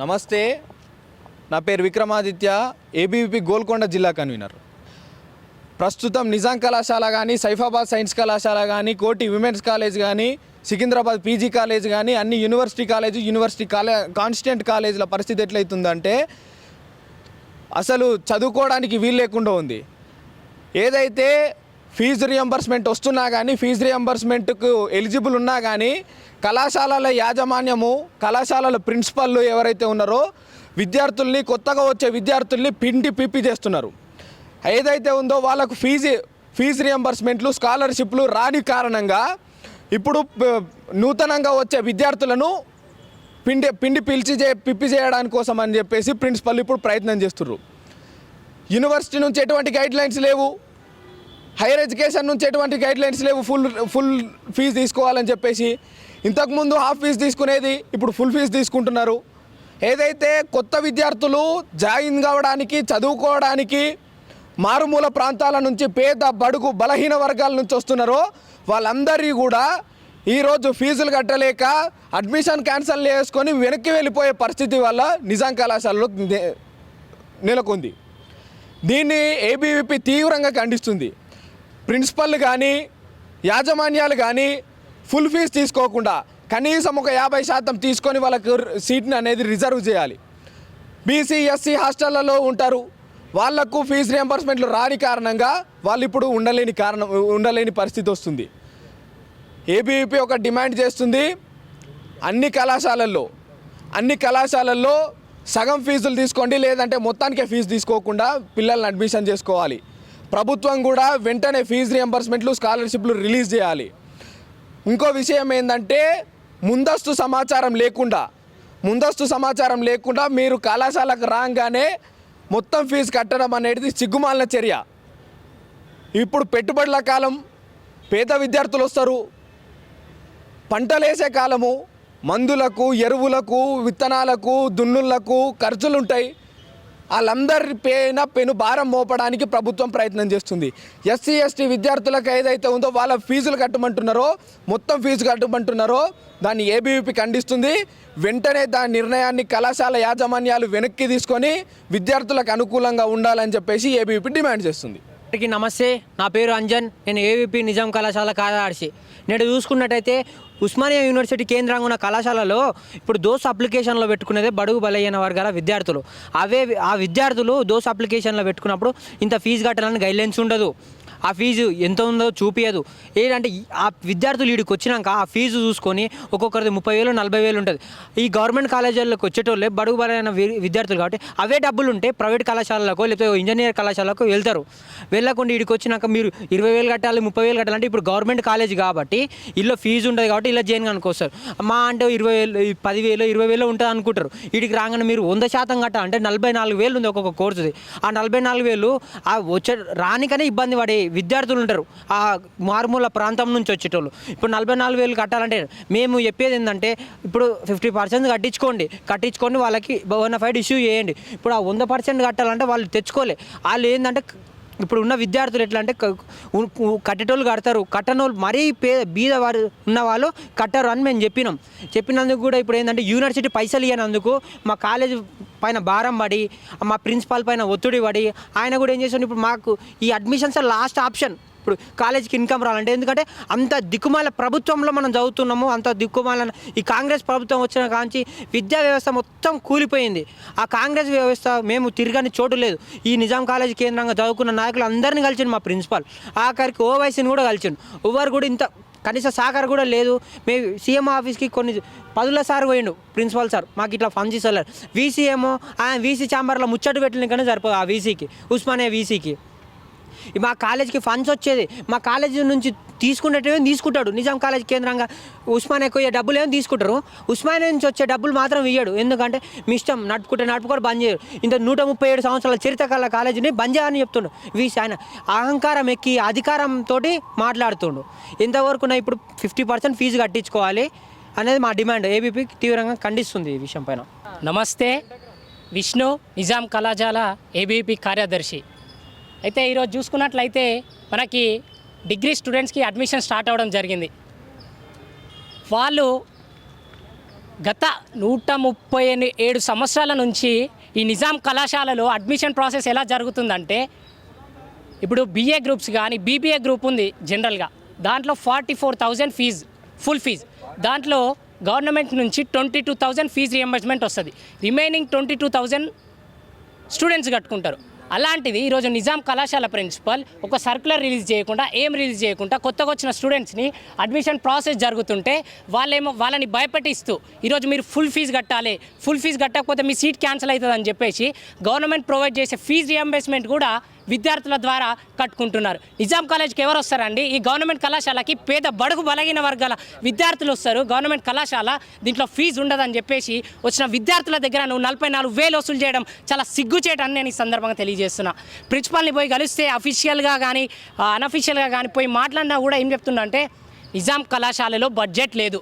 నమస్తే. నా పేరు విక్రమాదిత్య ఏబీవీపీ గోల్కొండ జిల్లా కన్వీనర్. ప్రస్తుతం నిజాం కళాశాల కానీ సైఫాబాద్ సైన్స్ కళాశాల కానీ కోటి విమెన్స్ కాలేజ్ కానీ సికింద్రాబాద్ పీజీ కాలేజ్ కానీ అన్ని యూనివర్సిటీ కాలేజ్ యూనివర్సిటీ కాలే కాన్స్టెంట్ కాలేజీల పరిస్థితి ఎట్లయితుందంటే అసలు చదువుకోవడానికి వీలు లేకుండా ఉంది. ఏదైతే ఫీజు రియంబర్స్మెంట్ వస్తున్నా కానీ ఫీజు రియంబర్స్మెంట్కు ఎలిజిబుల్ ఉన్నా కానీ కళాశాలల యాజమాన్యము కళాశాలల ప్రిన్సిపల్లు ఎవరైతే ఉన్నారో విద్యార్థుల్ని కొత్తగా వచ్చే విద్యార్థుల్ని పిండి పిప్పి చేస్తున్నారు. ఏదైతే ఉందో వాళ్ళకు ఫీజు ఫీజు రియంబర్స్మెంట్లు స్కాలర్షిప్లు రాని కారణంగా ఇప్పుడు నూతనంగా వచ్చే విద్యార్థులను పిండి పిండి పిలిచి చే పిప్పి చేయడానికి కోసం అని చెప్పేసి ప్రిన్సిపల్ ఇప్పుడు ప్రయత్నం చేస్తున్నారు యూనివర్సిటీ నుంచి ఎటువంటి గైడ్లైన్స్ లేవు. హైయర్ ఎడ్యుకేషన్ నుంచి ఎటువంటి గైడ్ లైన్స్ లేవు. ఫుల్ ఫుల్ ఫీజు తీసుకోవాలని చెప్పేసి ఇంతకుముందు హాఫ్ ఫీజు తీసుకునేది ఇప్పుడు ఫుల్ ఫీజు తీసుకుంటున్నారు. ఏదైతే కొత్త విద్యార్థులు జాయిన్ కావడానికి చదువుకోవడానికి మారుమూల ప్రాంతాల నుంచి పేద బడుగు బలహీన వర్గాల నుంచి వస్తున్నారో వాళ్ళందరి కూడా ఈరోజు ఫీజులు కట్టలేక అడ్మిషన్ క్యాన్సిల్ చేసుకొని వెనక్కి వెళ్ళిపోయే పరిస్థితి వల్ల నిజాం కళాశాలలో నెలకొంది. దీన్ని ఏబీవీపీ తీవ్రంగా ఖండిస్తుంది. ప్రిన్సిపల్ కానీ యాజమాన్యాలు కానీ ఫుల్ ఫీజు తీసుకోకుండా కనీసం ఒక యాభై శాతం తీసుకొని వాళ్ళకు సీట్ని అనేది రిజర్వ్ చేయాలి. బీసీ ఎస్సీ హాస్టళ్ళలో ఉంటారు. వాళ్ళకు ఫీజు రియంబర్స్మెంట్లు రాని కారణంగా వాళ్ళు ఇప్పుడు ఉండలేని కారణం ఉండలేని పరిస్థితి వస్తుంది. ఏబీవీపీ ఒక డిమాండ్ చేస్తుంది అన్ని కళాశాలల్లో. అన్ని కళాశాలల్లో సగం ఫీజులు తీసుకోండి లేదంటే మొత్తానికే ఫీజు తీసుకోకుండా పిల్లల్ని అడ్మిషన్ చేసుకోవాలి. ప్రభుత్వం కూడా వెంటనే ఫీజు రియంబర్స్మెంట్లు స్కాలర్షిప్లు రిలీజ్ చేయాలి. ఇంకో విషయం ఏంటంటే ముందస్తు సమాచారం లేకుండా ముందస్తు సమాచారం లేకుండా మీరు కళాశాలకు రాగానే మొత్తం ఫీజు కట్టడం అనేది సిగ్గుమాలిన చర్య. ఇప్పుడు పెట్టుబడుల కాలం పేద విద్యార్థులు వస్తారు. పంటలేసే కాలము మందులకు ఎరువులకు విత్తనాలకు దున్నులకు ఖర్చులు ఉంటాయి వాళ్ళందరి పైన పెను భారం మోపడానికి ప్రభుత్వం ప్రయత్నం చేస్తుంది. ఎస్సీ ఎస్టీ విద్యార్థులకు ఏదైతే ఉందో వాళ్ళ ఫీజులు కట్టమంటున్నారో మొత్తం ఫీజు కట్టమంటున్నారో దాన్ని ఏబీవీపీ ఖండిస్తుంది. వెంటనే దాని నిర్ణయాన్ని కళాశాల యాజమాన్యాలు వెనక్కి తీసుకొని విద్యార్థులకు అనుకూలంగా ఉండాలని చెప్పేసి ఏబీవీపీ డిమాండ్ చేస్తుంది. అందరికీ నమస్తే. నా పేరు అంజన్. నేను ఏవిపి నిజాం కళాశాల కార్యదర్శి నేడు చూసుకున్నట్టయితే ఉస్మానియా యూనివర్సిటీ కేంద్రంగా ఉన్న కళాశాలలో ఇప్పుడు దోస్ అప్లికేషన్లో పెట్టుకునేదే బడుగు బలైన వర్గాల విద్యార్థులు. అవే ఆ విద్యార్థులు దోస్ అప్లికేషన్లో పెట్టుకున్నప్పుడు ఇంత ఫీజు కట్టాలని గైడ్లైన్స్ ఉండదు. ఆ ఫీజు ఎంత ఉందో చూపించదు ఏంటంటే ఆ విద్యార్థులు వీడికి వచ్చినాక ఆ ఫీజు చూసుకొని ఒక్కొక్కరిది ముప్పై వేలు నలభై వేలు ఉంటుంది. ఈ గవర్నమెంట్ కాలేజీలకు వచ్చేటోళ్ళే బడుగు బలైన విద్యార్థులు కాబట్టి అవే డబ్బులు ఉంటే ప్రైవేట్ కళాశాలలకు లేకపోతే ఇంజనీర్ కళాశాలకు వెళ్తారు. వెళ్ళకుండా వీడికి వచ్చినాక మీరు ఇరవై వేలు కట్టాలి ముప్పై వేలు కట్టాలంటే ఇప్పుడు గవర్నమెంట్ కాలేజ్ కాబట్టి ఇల్లు ఫీజు ఉంటుంది కాబట్టి ఇలా చేయను అనుకోస్తారు. మా అంటే ఇరవై వేలు పదివేలు ఇరవై వేలు ఉంటుంది అనుకుంటారు. వీడికి రాగానే మీరు వంద శాతం కట్టాలంటే నలభై నాలుగు వేలు ఉంది ఒక్కొక్క కోర్సుది. ఆ నలభై నాలుగు వేలు ఆ వచ్చే రానికనే ఇబ్బంది పడే విద్యార్థులు ఉంటారు. ఆ మారుమూల ప్రాంతం నుంచి వచ్చేటోళ్ళు. ఇప్పుడు నలభై నాలుగు వేలు కట్టాలంటే మేము చెప్పేది ఏంటంటే ఇప్పుడు ఫిఫ్టీ పర్సెంట్ కట్టించుకోండి. కట్టించుకొని వాళ్ళకి బోనఫైడ్ ఇష్యూ చేయండి. ఇప్పుడు ఆ వంద పర్సెంట్ కట్టాలంటే వాళ్ళు తెచ్చుకోలే. వాళ్ళు ఏంటంటే ఇప్పుడు ఉన్న విద్యార్థులు ఎట్లా అంటే కట్టేటోళ్ళు కడతారు. కట్టనోళ్ళు మరీ పే బీద వారు ఉన్న వాళ్ళు కట్టరు అని మేము చెప్పినాం. చెప్పినందుకు కూడా ఇప్పుడు ఏంటంటే యూనివర్సిటీ పైసలు ఇవ్వనందుకు మా కాలేజ్ పైన భారం పడి మా ప్రిన్సిపాల్ పైన ఒత్తిడి పడి ఆయన కూడా ఏం చేసాడు ఇప్పుడు మాకు ఈ అడ్మిషన్స్ లాస్ట్ ఆప్షన్ ఇప్పుడు కాలేజీకి ఇన్కమ్ రావాలంటే ఎందుకంటే అంత దిక్కుమాల ప్రభుత్వంలో మనం చదువుతున్నాము అంత దిక్కుమాల ఈ కాంగ్రెస్ ప్రభుత్వం వచ్చిన కాంచి విద్యా వ్యవస్థ మొత్తం కూలిపోయింది. ఆ కాంగ్రెస్ వ్యవస్థ మేము తిరగని చోటు లేదు. ఈ నిజాం కాలేజీ కేంద్రంగా చదువుకున్న నాయకులు అందరినీ కలిసిండు మా ప్రిన్సిపాల్. ఆఖరికి ఓవైసీని కూడా కలిసిండు. ఎవరు కూడా ఇంత కనీస సహకారం కూడా లేదు. మేము సీఎం ఆఫీస్కి కొన్ని పదుల సార్ పోయిండు ప్రిన్సిపాల్ సార్. మాకు ఇట్లా ఫండ్స్ ఇస్తారు వీసీ ఏమో ఆయన వీసీ ఛాంబర్లో ముచ్చట పెట్టినకనే సరిపోదు ఆ వీసీకి. ఉస్మానియా వీసీకి. మా కాలేజీకి ఫండ్స్ వచ్చేది. మా కాలేజీ నుంచి తీసుకునేటివి తీసుకుంటాడు. నిజాం కాలేజ్ కేంద్రంగా ఉస్మానియాకి పోయే డబ్బులు ఏమో తీసుకుంటారు. ఉస్మానియా నుంచి వచ్చే డబ్బులు మాత్రం ఇయ్యడు. ఎందుకంటే మీ ఇష్టం నడుపుకుంటే నడుపుకోరు బంద్ చేయరు ఇంత నూట ముప్పై ఏడు సంవత్సరాల చరిత్ర కల కాలేజీని బంద్ చేయాలని చెప్తుండు. వీసి ఆయన అహంకారం ఎక్కి అధికారంతో మాట్లాడుతుండు. ఇంతవరకు నా ఇప్పుడు ఫిఫ్టీ పర్సెంట్ ఫీజు కట్టించుకోవాలి అనేది మా డిమాండ్. ఏబీపీ తీవ్రంగా ఖండిస్తుంది ఈ విషయం పైన. నమస్తే. విష్ణు నిజాం కళాశాల ఏబీపీ కార్యదర్శి. అయితే ఈరోజు చూసుకున్నట్లయితే మనకి డిగ్రీ స్టూడెంట్స్కి అడ్మిషన్ స్టార్ట్ అవ్వడం జరిగింది. వాళ్ళు గత నూట ముప్పై ఏడు సంవత్సరాల నుంచి ఈ నిజాం కళాశాలలో అడ్మిషన్ ప్రాసెస్ ఎలా జరుగుతుందంటే ఇప్పుడు బీఏ గ్రూప్స్ కానీ బీబీఏ గ్రూప్ ఉంది జనరల్గా. దాంట్లో forty four thousand fee full fee. దాంట్లో గవర్నమెంట్ నుంచి twenty two thousand fee reimbursement వస్తుంది. Remaining twenty two thousand students కట్టుకుంటారు. అలాంటిది ఈరోజు నిజాం కళాశాల ప్రిన్సిపల్ ఒక సర్కులర్ రిలీజ్ చేయకుండా ఏం రిలీజ్ చేయకుండా కొత్తగా వచ్చిన స్టూడెంట్స్ని అడ్మిషన్ ప్రాసెస్ జరుగుతుంటే వాళ్ళేమో వాళ్ళని భయపెట్టిస్తూ ఈరోజు మీరు ఫుల్ ఫీజు కట్టాలి ఫుల్ ఫీజు కట్టకపోతే మీ సీట్ క్యాన్సిల్ అవుతుందని చెప్పేసి గవర్నమెంట్ ప్రొవైడ్ చేసే ఫీజు రియంబర్స్మెంట్ కూడా విద్యార్థుల ద్వారా కట్టుకుంటున్నారు. నిజాం కాలేజ్కి ఎవరు వస్తారండి? ఈ గవర్నమెంట్ కళాశాలకి పేద బడుగు బలహీన వర్గాల విద్యార్థులు వస్తారు. గవర్నమెంట్ కళాశాల దీంట్లో ఫీజు ఉండదని చెప్పేసి వచ్చిన విద్యార్థుల దగ్గర నువ్వు నలభై నాలుగు వేలు వసూలు చేయడం చాలా సిగ్గుచేటని నేను ఈ సందర్భంగా తెలియజేస్తున్నా. ప్రిన్సిపాల్ని పోయి కలిస్తే అఫీషియల్గా కానీ అన్అఫీషియల్గా కానీ పోయి మాట్లాడినా కూడా ఏం చెప్తున్నా అంటే నిజాం కళాశాలలో బడ్జెట్ లేదు.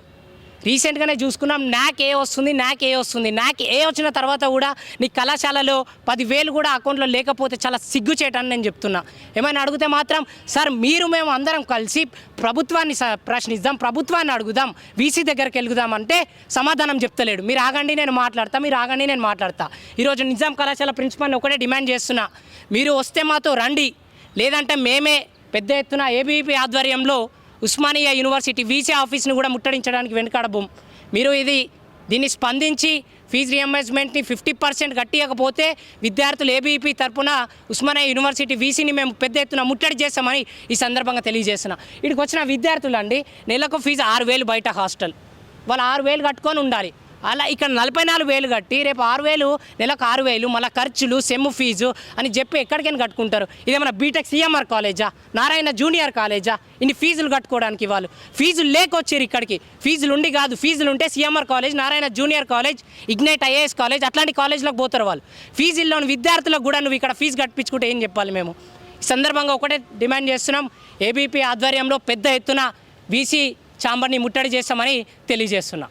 రీసెంట్గానే చూసుకున్నాం నాకు ఏ వస్తుంది నాక్ ఏ వస్తుంది నాకు ఏ వచ్చిన తర్వాత కూడా నీ కళాశాలలో పదివేలు కూడా అకౌంట్లో లేకపోతే చాలా సిగ్గుచేటని నేను చెప్తున్నా. ఏమైనా అడిగితే మాత్రం సార్ మీరు మేము అందరం కలిసి ప్రభుత్వాన్ని స- ప్రశ్నిద్దాం ప్రభుత్వాన్ని అడుగుదాం వీసీ దగ్గరికి వెలుగుదాం అంటే సమాధానం చెప్తలేడు. మీరు ఆగండి నేను మాట్లాడతా మీరు ఆగండి నేను మాట్లాడతా. ఈరోజు నిజాం కళాశాల ప్రిన్సిపాల్ని ఒకటే డిమాండ్ చేస్తున్నా. మీరు వస్తే మాతో రండి. లేదంటే మేమే పెద్ద ఎత్తున ఏబీపీ ఆధ్వర్యంలో ఉస్మానియా యూనివర్సిటీ వీసీ ఆఫీస్ని కూడా ముట్టడించడానికి వెనుకాడబోం మీరు ఇది దీన్ని స్పందించి ఫీజు రియంబర్స్మెంట్ని ఫిఫ్టీ పర్సెంట్ కట్టియకపోతే విద్యార్థులు ఏబీపీ తరపున ఉస్మానియా యూనివర్సిటీ వీసీని మేము పెద్ద ఎత్తున ముట్టడి చేస్తామని ఈ సందర్భంగా తెలియజేస్తున్నాం ఇక్కడికి వచ్చిన విద్యార్థులు అండి నెలకు ఫీజు ఆరు వేలు బయట హాస్టల్. వాళ్ళు ఆరు వేలు కట్టుకొని ఉండాలి. అలా ఇక్కడ నలభై నాలుగు వేలు కట్టి రేపు ఆరు వేలు నెలకు ఆరు వేలు మళ్ళీ ఖర్చులు సెమ్ ఫీజు అని చెప్పి ఎక్కడికైనా కట్టుకుంటారు. ఇదేమన్నా బీటెక్ సిఎంఆర్ కాలేజా? నారాయణ జూనియర్ కాలేజా? ఇన్ని ఫీజులు కట్టుకోవడానికి వాళ్ళు ఫీజులు లేకొచ్చారు ఇక్కడికి. ఫీజులు ఉండి కాదు ఫీజులు ఉంటే CMR college Narayana junior college ignite IAS college అట్లాంటి కాలేజ్లోకి పోతారు వాళ్ళు. ఫీజుల్లోని విద్యార్థులకు కూడా నువ్వు ఇక్కడ ఫీజు కట్టించుకుంటే ఏం చెప్పాలి మేము? ఈ సందర్భంగా ఒకటే డిమాండ్ చేస్తున్నాం. ఏబీపీ ఆధ్వర్యంలో పెద్ద ఎత్తున బీసీ ఛాంబర్ని ముట్టడి చేస్తామని తెలియజేస్తున్నాం.